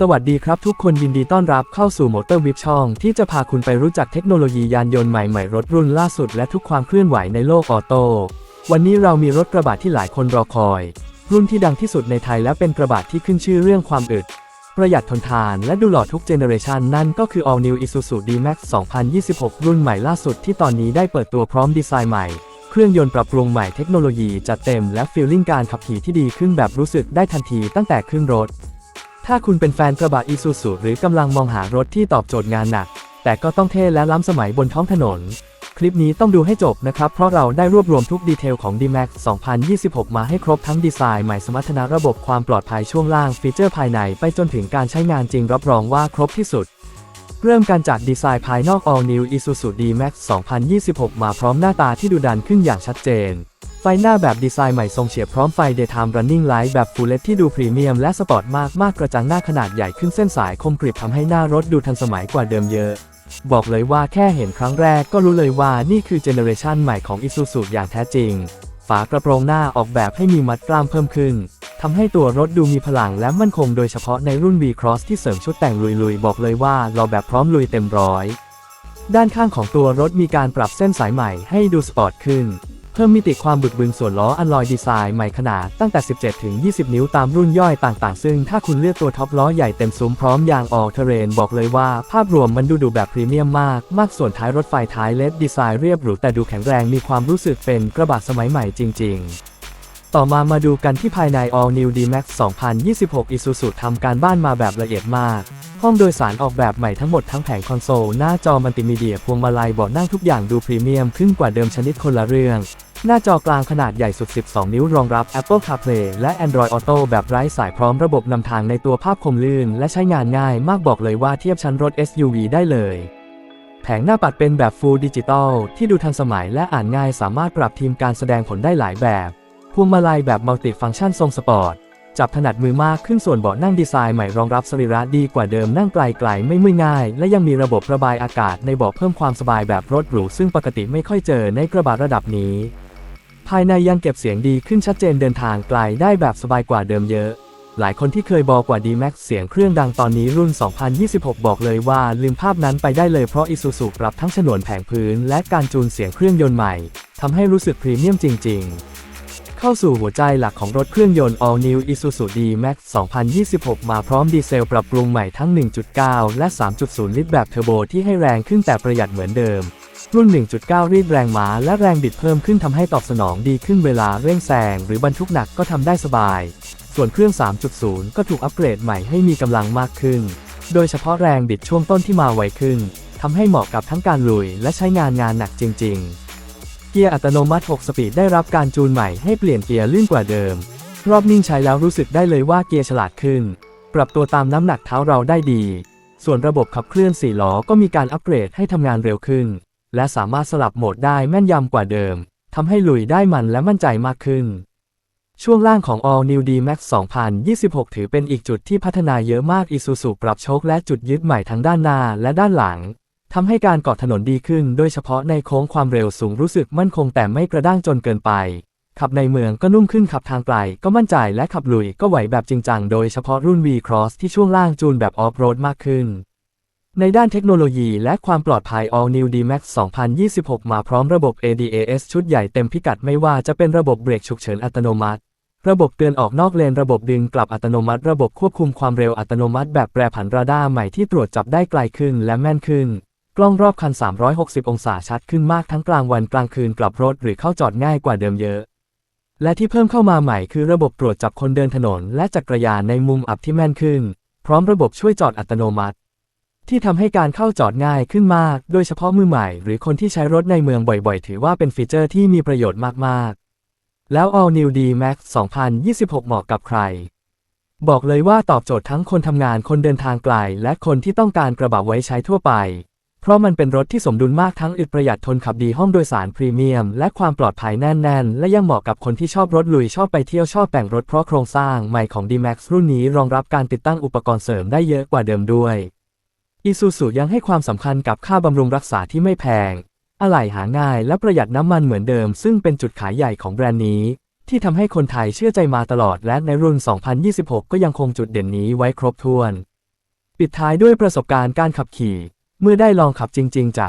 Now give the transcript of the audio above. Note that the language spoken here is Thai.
สวัสดีครับทุกคนยินดีต้อนรับเข้าสู่มอเตอร์วิ p ช่อง ที่จะพาคุณไปรู้จักเทคโนโลยียานยนต์ใหม่ๆ รถรุ่นล่าสุดและทุกความเคลื่อนไหวในโลกออโต้ วันนี้เรามีรถกระบะที่หลายคนรอคอย รุ่นที่ดังที่สุดในไทยและเป็นกระบะที่ขึ้นชื่อเรื่องความอึด ประหยัดทนทานและดูหล่อทุกเจเนอเรชันนั่นก็คือ All New Isuzu D-Max 2026 รุ่นใหม่ล่าสุดที่ตอนนี้ได้เปิดตัวพร้อมดีไซน์ใหม่ เครื่องยนต์ปรับปรุงใหม่เทคโนโลยีจัดเต็มและฟีลลิ่งการขับขี่ที่ดีขึ้นแบบรู้สึกได้ทันทีตั้งแต่ขึ้นรถ ถ้าคุณเป็นแฟนกระบะอีซูซูหรือกำลังมองหารถที่ตอบโจทย์งานหนัก แต่ก็ต้องเท่และล้ำสมัยบนท้องถนน คลิปนี้ต้องดูให้จบนะครับ เพราะเราได้รวบรวมทุกดีเทลของ D-Max 2026 มาให้ครบทั้งดีไซน์ใหม่สมรรถนะระบบความปลอดภัยช่วงล่างฟีเจอร์ภายในไปจนถึงการใช้งานจริงรับรองว่าครบที่สุดเริ่มกันจากดีไซน์ภายนอก All New Isuzu D-Max 2026 มาพร้อมหน้าตาที่ดูดันขึ้นอย่างชัดเจน ไฟหน้าแบบดีไซน์ใหม่ทรงเฉียบพร้อมไฟ Daytime Running Light แบบ Full LED ที่ดูพรีเมียมและสปอร์ตมากมากกระจังหน้าขนาดใหญ่ขึ้นเส้นสายคมกริบทำให้หน้ารถดูทันสมัยกว่าเดิมเยอะ บอกเลยว่าแค่เห็นครั้งแรกก็รู้เลยว่านี่คือเจเนอเรชันใหม่ของ Isuzu อย่างแท้จริง ฝากระโปรงหน้าออกแบบให้มีมัดกล้ามเพิ่มขึ้นทำให้ตัวรถดูมีพลังและมั่นคงโดยเฉพาะในรุ่น V-Cross ที่เสริมชุดแต่งลุยๆ บอกเลยว่าเราแบบพร้อมลุยเต็มร้อย ด้านข้างของตัวรถมีการปรับเส้นสายใหม่ให้ดูสปอร์ตขึ้น เพิ่มมิติความบึกบึนส่วนล้ออันลอยดีไซน์ใหม่ขนาดตั้งแต่ 17 ถึง 20 นิ้วตามรุ่นย่อยต่างๆ ซึ่งถ้าคุณเลือกตัวท็อปล้อใหญ่เต็มซุ้มพร้อมยางออ l เทเรนบอกเลยว่า ภาพรวมมันดูดูแบบพรีเมียมมาก มากส่วนท้ายรถไฟท้ายเลดดีไซน์เรียบหรูแต่ดูแข็งแรงมีความรู้สึกเป็นกระบะสมัยใหม่จริง ๆต่อมามาดูกันที่ภายใน All New D-Max 2026 Isuzu ทำการบ้านมาแบบละเอียดมาก ห้องโดยสารออกแบบใหม่ทั้งหมดทั้งแผงคอนโซล หน้าจอมัลติมีเดียพวงมาลัยเบาะนั่งทุกอย่างดูพรีเมียมขึ้นกว่าเดิมชนิดคนละเรื่อง หน้าจอกลางขนาดใหญ่สุด 12 นิ้วรองรับ Apple CarPlay และ Android Auto แบบไร้สายพร้อมระบบนำทางในตัวภาพคมลื่น และใช้งานง่ายมากบอกเลยว่าเทียบชั้นรถ SUV ได้เลยแผงหน้าปัดเป็นแบบ Full Digital ที่ดูทันสมัยและอ่านง่ายสามารถปรับทีมการแสดงผลได้หลายแบบ พวงมาลัยแบบมัลติฟังก์ชันทรงสปอร์ต จับถนัดมือมากขึ้นส่วนเบาะนั่งดีไซน์ใหม่รองรับสรีระดีกว่าเดิมนั่งไกลๆไม่เมื่อยง่าย และยังมีระบบระบายอากาศในเบาะเพิ่มความสบายแบบรถหรูซึ่งปกติไม่ค่อยเจอในกระบะระดับนี้ ภายในยังเก็บเสียงดีขึ้นชัดเจนเดินทางไกลได้แบบสบายกว่าเดิมเยอะ หลายคนที่เคยบอกว่า D-Max เสียงเครื่องดังตอนนี้รุ่น 2026 บอกเลยว่าลืมภาพนั้นไปได้เลยเพราะ Isuzu ปรับทั้งฉนวนแผงพื้น และการจูนเสียงเครื่องยนต์ใหม่ทำให้รู้สึกพรีเมียมจริง ๆ เข้าสู่หัวใจหลักของรถเครื่องยนต์ All New Isuzu D-Max 2026 มาพร้อมดีเซลปรับปรุงใหม่ทั้ง 1.9 และ 3.0 ลิตรแบบเทอร์โบที่ให้แรงขึ้นแต่ประหยัดเหมือนเดิม รุ่น 1.9 รีดแรงม้าและแรงบิดเพิ่มขึ้นทำให้ตอบสนองดีขึ้นเวลาเร่งแซงหรือบรรทุกหนักก็ทำได้สบาย ส่วนเครื่อง 3.0 ก็ถูกอัปเกรดใหม่ให้มีกำลังมากขึ้น โดยเฉพาะแรงบิดช่วงต้นที่มาไวขึ้นทำให้เหมาะกับทั้งการลุยและใช้งานงานหนักจริง ๆ เกียร์อัตโนมัติ 6 สปีดได้รับการจูนใหม่ให้เปลี่ยนเกียร์ลื่นกว่าเดิม รอบนิ่งใช้แล้วรู้สึกได้เลยว่าเกียร์ฉลาดขึ้น ปรับตัวตามน้ำหนักเท้าเราได้ดี ส่วนระบบขับเคลื่อน4ล้อก็มีการอัปเกรดให้ทำงานเร็วขึ้น และสามารถสลับโหมดได้แม่นยำกว่าเดิมทำให้ลุยได้มันและมั่นใจมากขึ้น ช่วงล่างของ All New D-Max 2026 ถือเป็นอีกจุดที่พัฒนาเยอะมาก Isuzu ปรับโชคและจุดยึดใหม่ทั้งด้านหน้าและด้านหลัง ทำให้การเกาะถนนดีขึ้น โดยเฉพาะในโค้งความเร็วสูงรู้สึกมั่นคงแต่ไม่กระด้างจนเกินไป ขับในเมืองก็นุ่มขึ้นขับทางไกลก็มั่นใจและขับลุยก็ไหวแบบจริงจังโดยเฉพาะรุ่น V-Cross ที่ช่วงล่างจูนแบบออฟโรดมากขึ้น ในด้านเทคโนโลยีและความปลอดภัย All New D-Max 2026 มาพร้อมระบบ ADAS ชุดใหญ่เต็มพิกัดไม่ว่าจะเป็นระบบเบรกฉุกเฉินอัตโนมัติระบบเตือนออกนอกเลนระบบดึงกลับอัตโนมัติ ระบบควบคุมความเร็วอัตโนมัติแบบแปรผันราดาร์ใหม่ที่ตรวจจับได้ไกลขึ้นและแม่นขึ้น กล้องรอบคัน 360 องศาชัดขึ้นมากทั้งกลางวันกลางคืนกลับรถหรือเข้าจอดง่ายกว่าเดิมเยอะ และที่เพิ่มเข้ามาใหม่คือระบบตรวจจับคนเดินถนน และจักรยานในมุมอับที่แม่นขึ้น พร้อมระบบช่วยจอดอัตโนมัติ ที่ทำให้การเข้าจอดง่ายขึ้นมาก โดยเฉพาะมือใหม่ หรือคนที่ใช้รถในเมืองบ่อยๆ ถือว่าเป็นฟีเจอร์ที่มีประโยชน์มากๆ แล้ว All New D-Max 2026 เหมาะกับใครบอกเลยว่าตอบโจทย์ทั้งคนทำงานคนเดินทางไกล และคนที่ต้องการกระบะไว้ใช้ทั่วไป เพราะมันเป็นรถที่สมดุลมากทั้งอึดประหยัดทนขับดีห้องโดยสารพรีเมียม และความปลอดภัยแน่น ๆ และยังเหมาะกับคนที่ชอบรถลุยชอบไปเที่ยวชอบแต่งรถเพราะโครงสร้างใหม่ของ D-Max รุ่นนี้รองรับการติดตั้งอุปกรณ์เสริมได้เยอะกว่าเดิมด้วย Isuzu ยังให้ความสำคัญกับค่าบำรุงรักษาที่ไม่แพง อะไหล่หาง่ายและประหยัดน้ำมันเหมือนเดิม ซึ่งเป็นจุดขายใหญ่ของแบรนด์นี้ ที่ทำให้คนไทยเชื่อใจมาตลอดและในรุ่น 2026 ก็ยังคงจุดเด่นนี้ไว้ครบถ้วน ปิดท้ายด้วยประสบการณ์การขับขี่ เมื่อได้ลองขับจริง ๆจะ